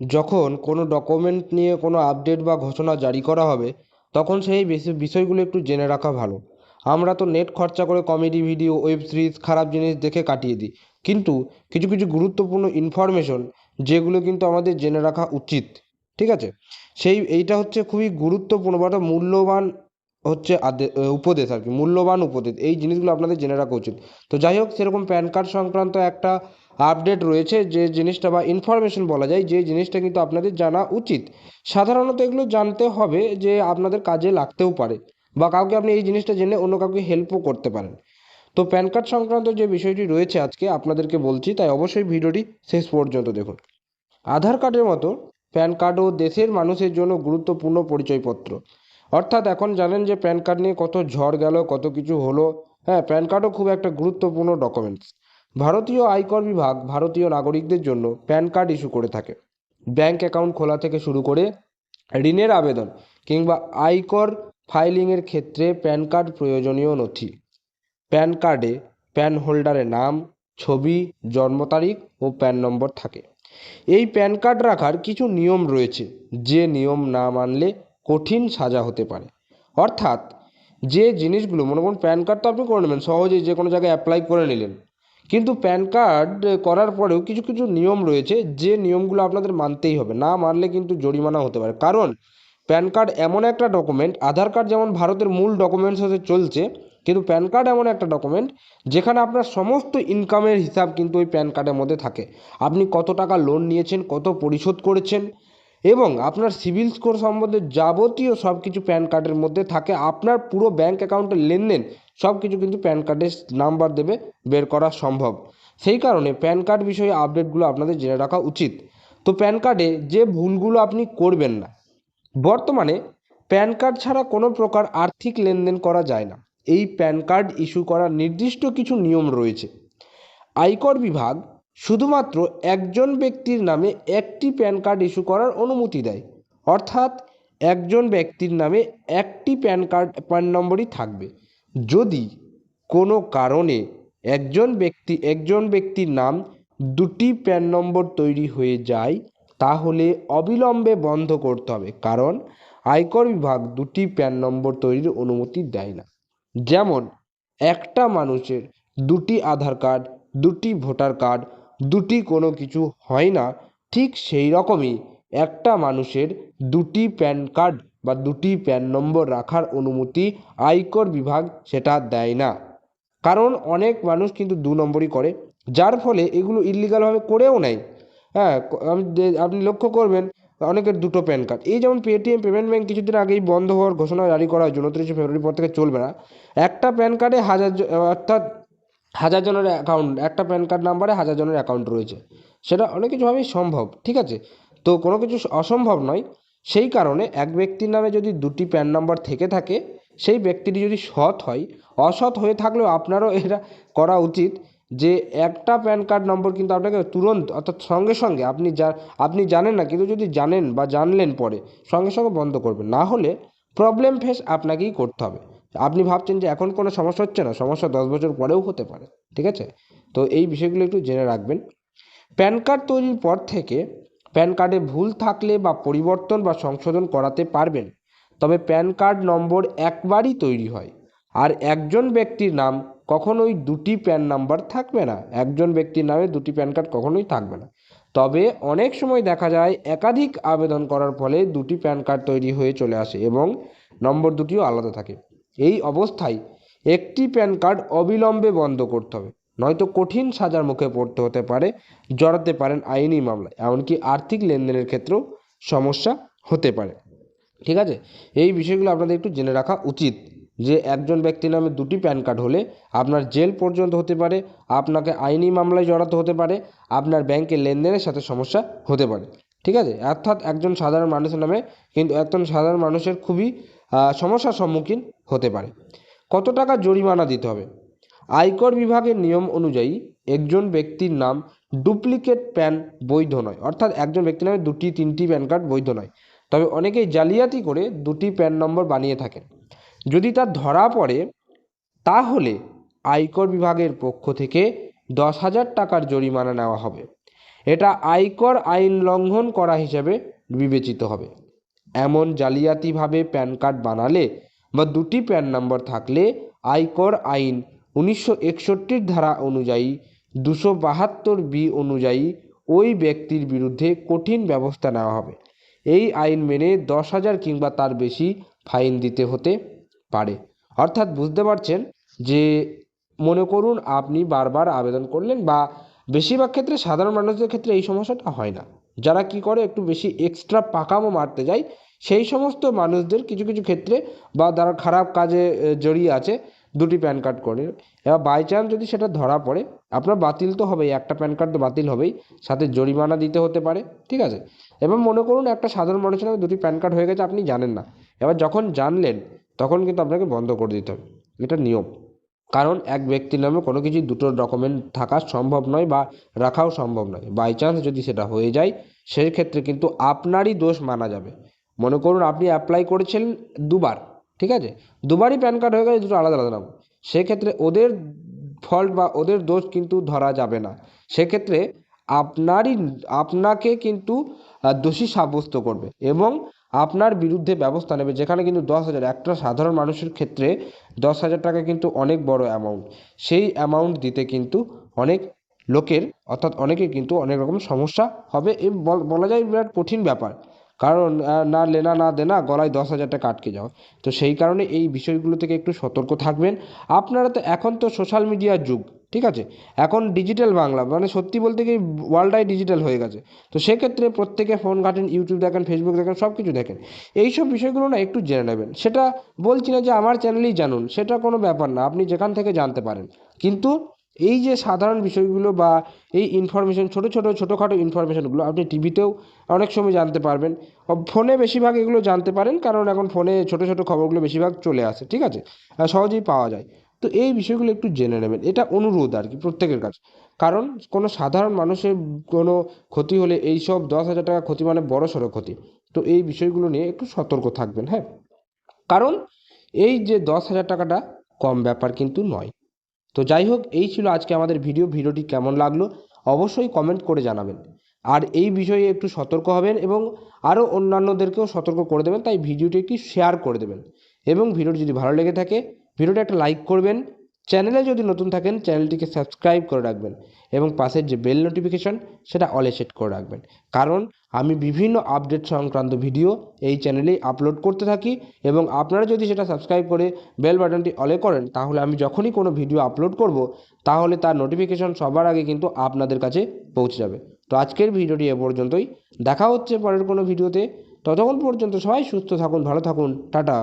যখন কোনো ডকুমেন্ট নিয়ে কোনো আপডেট বা ঘোষণা জারি করা হবে, তখন সেই বিষয়গুলো একটু জেনে রাখা ভালো। আমরা তো নেট খরচা করে কমেডি ভিডিও ওয়েব সিরিজ খারাপ জিনিস দেখে কাটিয়ে দিই। কিন্তু কিছু কিছু গুরুত্বপূর্ণ ইনফরমেশন যেগুলো কিন্তু আমাদের জেনে রাখা উচিত। ঠিক আছে? সেই, এইটা হচ্ছে খুবই গুরুত্বপূর্ণ বা মূল্যবান হচ্ছে উপদেশ আর কি, মূল্যবান উপদেশ। এই জিনিসগুলো আপনাদের জেনে রাখা উচিত। তো যাই হোক, সেরকম প্যান কার্ড সংক্রান্ত একটা আপডেট রয়েছে যে জিনিসটা বা ইনফরমেশন বলা যায়, যে জিনিসটা কিন্তু আপনাদের জানা উচিত। সাধারণত এগুলো জানতে হবে যে আপনাদের কাজে লাগতেও পারে বা কাউকে আপনি এই জিনিসটা জেনে অন্য কাউকে হেল্পও করতে পারেন। তো প্যান কার্ড সংক্রান্ত যে বিষয়টি রয়েছে আজকে আপনাদেরকে বলছি, তাই অবশ্যই ভিডিওটি শেষ পর্যন্ত দেখুন। আধার কার্ডের মতো প্যান কার্ডও দেশের মানুষের জন্য গুরুত্বপূর্ণ পরিচয়পত্র। অর্থাৎ এখন জানেন যে প্যান কার্ড নিয়ে কত ঝড় গেল, কত কিছু হলো হ্যাঁ প্যান কার্ডও খুব একটা গুরুত্বপূর্ণ ডকুমেন্টস ভারতীয় আয়কর বিভাগ ভারতীয় নাগরিকদের জন্য প্যান কার্ড ইস্যু করে থাকে। ব্যাঙ্ক অ্যাকাউন্ট খোলা থেকে শুরু করে ঋণের আবেদন কিংবা আয়কর ফাইলিংয়ের ক্ষেত্রে প্যান কার্ড প্রয়োজনীয় নথি। প্যান কার্ডে প্যান হোল্ডারের নাম, ছবি, জন্ম তারিখ ও প্যান নম্বর থাকে। এই প্যান কার্ড রাখার কিছু নিয়ম রয়েছে, যে নিয়ম না মানলে কঠিন সাজা হতে পারে। অর্থাৎ যে জিনিসগুলো, মনে করুন প্যান কার্ড তো আপনি করে নেবেন, সহজেই যে কোনো জায়গায় অ্যাপ্লাই করে নিলেন। কিন্তু প্যান কার্ড করার পরেও কিছু কিছু নিয়ম রয়েছে, যে নিয়মগুলো আপনাদের মানতেই হবে। না মানলে কিন্তু জরিমানা হতে পারে। কারণ প্যান কার্ড এমন একটা ডকুমেন্ট, আধার কার্ড যেমন ভারতের মূল ডকুমেন্টস হতে চলছে, কিন্তু প্যান কার্ড এমন একটা ডকুমেন্ট, যেখানে আপনার সমস্ত ইনকামের হিসাব কিন্তু ওই প্যান কার্ডের মধ্যে থাকে। আপনি কত টাকা লোন নিয়েছেন, কত পরিশোধ করেছেন এবং আপনার সিবিল স্কোর সম্বন্ধে যাবতীয় সব কিছু প্যান কার্ডের মধ্যে থাকে। আপনার পুরো ব্যাঙ্ক অ্যাকাউন্টের লেনদেন সব কিছু কিন্তু প্যান কার্ডের নাম্বার দেবে, বের করা সম্ভব। সেই কারণে প্যান কার্ড বিষয়ে আপডেটগুলো আপনাদের জেনে রাখা উচিত। তো প্যান কার্ডে যে ভুলগুলো আপনি করবেন না, বর্তমানে প্যান কার্ড ছাড়া কোনো প্রকার আর্থিক লেনদেন করা যায় না। এই প্যান কার্ড ইস্যু করার নির্দিষ্ট কিছু নিয়ম রয়েছে। আয়কর বিভাগ শুধুমাত্র একজন ব্যক্তির নামে একটি প্যান কার্ড ইস্যু করার অনুমতি দেয়। অর্থাৎ একজন ব্যক্তির নামে একটি প্যান কার্ড প্যান নম্বরই থাকবে। যদি কোনো কারণে একজন ব্যক্তি, একজন ব্যক্তির নাম দুটি প্যান নম্বর তৈরি হয়ে যায়, তাহলে অবিলম্বে বন্ধ করতে হবে। কারণ আয়কর বিভাগ দুটি প্যান নম্বর তৈরির অনুমতি দেয় না। যেমন, একটা মানুষের দুটি আধার কার্ড, দুটি ভোটার কার্ড দুটি কোনো কিছু হয় না, ঠিক সেই রকমই একটা মানুষের দুটি প্যান কার্ড বা দুটি প্যান নম্বর রাখার অনুমতি আয়কর বিভাগ সেটা দেয় না। কারণ অনেক মানুষ কিন্তু দু নম্বরই করে, যার ফলে এগুলো ইলিগালভাবে করেও নেয়। হ্যাঁ আমি আপনি লক্ষ্য করবেন, অনেকের দুটো প্যান কার্ড। এই যেমন পেটিএম পেমেন্ট ব্যাঙ্ক কিছুদিন আগেই বন্ধ হওয়ার ঘোষণা জারি করা হয়েছে উনত্রিশে ফেব্রুয়ারি পর থেকে চলবে না। একটা প্যান কার্ডে হাজার অর্থাৎ হাজার জনের অ্যাকাউন্ট একটা প্যান কার্ড নাম্বারে হাজার জনের অ্যাকাউন্ট রয়েছে। সেটা অনেক কিছুভাবেই সম্ভব, ঠিক আছে? তো কোনো কিছু অসম্ভব নয়। সেই কারণে এক ব্যক্তির নামে যদি দুটি প্যান নাম্বার থেকে থাকে, সেই ব্যক্তিটি যদি সৎ হয়, অসৎ হয়ে থাকলেও আপনারও এটা করা উচিত যে একটা প্যান কার্ড নম্বর কিন্তু আপনাকে তুরন্ত, অর্থাৎ সঙ্গে সঙ্গে আপনি যা, আপনি জানেন না, কিন্তু যদি জানেন বা জানলেন পরে, সঙ্গে সঙ্গে বন্ধ করবেন। না হলে প্রবলেম ফেস আপনাকেই করতে হবে। আপনি ভাবছেন যে এখন কোনো সমস্যা হচ্ছে না, সমস্যা দশ বছর পরেও হতে পারে, ঠিক আছে? তো এই বিষয়গুলো একটু জেনে রাখবেন। প্যান কার্ড তৈরির পর থেকে প্যান কার্ডে ভুল থাকলে বা পরিবর্তন বা সংশোধন করাতে পারবেন, তবে প্যান কার্ড নম্বর একবারই তৈরি হয়। আর একজন ব্যক্তির নাম কখনোই দুটি প্যান নাম্বার থাকবে না, একজন ব্যক্তির নামে দুটি প্যান কার্ড কখনোই থাকবে না। তবে অনেক সময় দেখা যায় একাধিক আবেদন করার ফলে দুটি প্যান কার্ড তৈরি হয়ে চলে আসে এবং নম্বর দুটিও আলাদা থাকে। এই অবস্থায় একটি প্যান কার্ড অবিলম্বে বন্ধ করতে হবে। নয়তো কঠিন সাজার মুখে পড়তে হতে পারে, জড়াতে পারেন আইনি মামলায়, এমনকি আর্থিক লেনদেনের ক্ষেত্রেও সমস্যা হতে পারে। ঠিক আছে? এই বিষয়গুলো আপনাদের একটু জেনে রাখা উচিত যে একজন ব্যক্তির নামে দুটি প্যান কার্ড হলে আপনার জেল পর্যন্ত হতে পারে, আপনাকে আইনি মামলায় জড়াতে হতে পারে, আপনার ব্যাংকের লেনদেনের সাথে সমস্যা হতে পারে। ঠিক আছে? অর্থাৎ একজন সাধারণ মানুষের নামে, কিন্তু একজন সাধারণ মানুষের খুবই সমস্যার সম্মুখীন হতে পারে। কত টাকা জরিমানা দিতে হবে? আয়কর বিভাগের নিয়ম অনুযায়ী একজন ব্যক্তির নাম ডুপ্লিকেট প্যান বৈধ নয়, অর্থাৎ একজন ব্যক্তির নামে দুটি, তিনটি প্যান কার্ড বৈধ নয়। তবে অনেকেই জালিয়াতি করে দুটি প্যান নম্বর বানিয়ে থাকেন। যদি তা ধরা পড়ে, তাহলে আয়কর বিভাগের পক্ষ থেকে দশ হাজার টাকার জরিমানা নেওয়া হবে। এটা আয়কর আইন লঙ্ঘন করা হিসেবে বিবেচিত হবে। এমন জালিয়াতিভাবে প্যান কার্ড বানালে বা দুটি প্যান নম্বর থাকলে আয়কর আইন উনিশশো একষট্টির ধারা অনুযায়ী দুশো বাহাত্তর বি অনুযায়ী ওই ব্যক্তির বিরুদ্ধে কঠিন ব্যবস্থা নেওয়া হবে। এই আইন মেনে দশ হাজার কিংবা তার বেশি ফাইন দিতে হতে পারে। অর্থাৎ বুঝতে পারছেন যে মনে করুন আপনি বারবার আবেদন করলেন বা বেশিরভাগ ক্ষেত্রে সাধারণ মানুষদের ক্ষেত্রে এই সমস্যাটা হয় না। যারা কি করে একটু বেশি এক্সট্রা পাকামো মারতে যায়, সেই সমস্ত মানুষদের কিছু কিছু ক্ষেত্রে বা যারা খারাপ কাজে জড়িয়ে আছে, দুটি প্যান কার্ড করে। এবার বাই চান্স যদি সেটা ধরা পড়ে, আপনার বাতিল তো হবেই, একটা প্যান কার্ড তো বাতিল হবেই, সাথে জরিমানা দিতে হতে পারে, ঠিক আছে? এবার মনে করুন একটা সাধারণ মানুষের নামে দুটি প্যান কার্ড হয়ে গেছে, আপনি জানেন না। এবার যখন জানলেন, তখন কিন্তু আপনাকে বন্ধ করে দিতে হবে। এটা নিয়ম। কারণ এক ব্যক্তির নামে কোনো কিছু দুটো ডকুমেন্ট থাকা সম্ভব নয় বা রাখাও সম্ভব নয়। বাই চান্স যদি সেটা হয়ে যায় সেই ক্ষেত্রে কিন্তু আপনারই দোষ মানা যাবে। মনে করুন আপনি অ্যাপ্লাই করেছেন দুবার, ঠিক আছে? দুবারই প্যান কার্ড হয়ে গেলে দুটো আলাদা আলাদা নাম। সেক্ষেত্রে ওদের ফল্ট বা ওদের দোষ কিন্তু ধরা যাবে না। সেক্ষেত্রে আপনারই, আপনাকে কিন্তু দোষী সাব্যস্ত করবে এবং আপনার বিরুদ্ধে ব্যবস্থা নেবে, যেখানে কিন্তু দশ হাজার। একটা সাধারণ মানুষের ক্ষেত্রে দশ হাজার টাকা কিন্তু অনেক বড় অ্যামাউন্ট সেই অ্যামাউন্ট দিতে কিন্তু অনেক লোকের, অর্থাৎ অনেকের কিন্তু অনেক রকম সমস্যা হবে এ বল- বলা যায় বিরাট কঠিন ব্যাপার। কারণ না লেনা, না দেনা, গলায় দশ হাজার টাকা আটকে যাও তো সেই কারণে এই বিষয়গুলো থেকে একটু সতর্ক থাকবেন। আপনারা তো এখন তো সোশ্যাল মিডিয়ার যুগ। ঠিক আছে? এখন ডিজিটাল বাংলা মানে সত্যি বলতে কি ওয়ার্ল্ডটাই ডিজিটাল হয়ে গেছে। তো সেক্ষেত্রে প্রত্যেকে ফোন ঘাটেন ইউটিউব দেখেন ফেসবুক দেখেন সব কিছু দেখেন। এই সব বিষয়গুলো না একটু জেনে নেবেন। সেটা বলছি না যে আমার চ্যানেলেই জানুন, সেটা কোনো ব্যাপার না, আপনি যেখান থেকে জানতে পারেন। কিন্তু এই যে সাধারণ বিষয়গুলো বা এই ইনফরমেশন ছোটো ছোটো, ছোটোখাটো ইনফরমেশনগুলো আপনি টিভিতেও অনেক সময় জানতে পারবেন। ফোনে বেশিরভাগ এগুলো জানতে পারেন, কারণ এখন ফোনে ছোটো ছোটো খবরগুলো বেশিরভাগ চলে আসে, ঠিক আছে? সহজেই পাওয়া যায়। তো এই বিষয়গুলো একটু জেনে নেবেন। এটা অনুরোধ আর কি প্রত্যেকের কাছে। কারণ কোনো সাধারণ মানুষের কোনো ক্ষতি হলে এই সব দশ হাজার টাকা ক্ষতি মানে বড় সড়ো ক্ষতি। তো এই বিষয়গুলো নিয়ে একটু সতর্ক থাকবেন হ্যাঁ? কারণ এই যে দশ হাজার টাকাটা কম ব্যাপার কিন্তু নয়। তো যাই হোক, এই ছিল আজকে আমাদের ভিডিও। ভিডিওটি কেমন লাগল অবশ্যই কমেন্ট করে জানাবেন। আর এই বিষয়ে একটু সতর্ক হবেন এবং আরও অন্যান্যদেরকেও সতর্ক করে দেবেন, তাই ভিডিওটি একটি শেয়ার করে দেবেন। এবং ভিডিওটি যদি ভালো লেগে থাকে ভিডিওটা একটা লাইক করবেন। চ্যানেলে যদি নতুন থাকেন, চ্যানেলটিকে সাবস্ক্রাইব করে রাখবেন এবং পাশের যে বেল নোটিফিকেশন, সেটা অলে সেট করে রাখবেন। কারণ আমি বিভিন্ন আপডেট সংক্রান্ত ভিডিও এই চ্যানেলেই আপলোড করতে থাকি এবং আপনারা যদি সেটা সাবস্ক্রাইব করে বেল বাটনটি অলে করেন, তাহলে আমি যখনই কোনো ভিডিও আপলোড করব, তাহলে তার নোটিফিকেশন সবার আগে কিন্তু আপনাদের কাছে পৌঁছে যাবে। তো আজকের ভিডিওটি এ পর্যন্তই। দেখা হচ্ছে পরের কোনো ভিডিওতে। ততক্ষণ পর্যন্ত সবাই সুস্থ থাকুন, ভালো থাকুন। টাটা।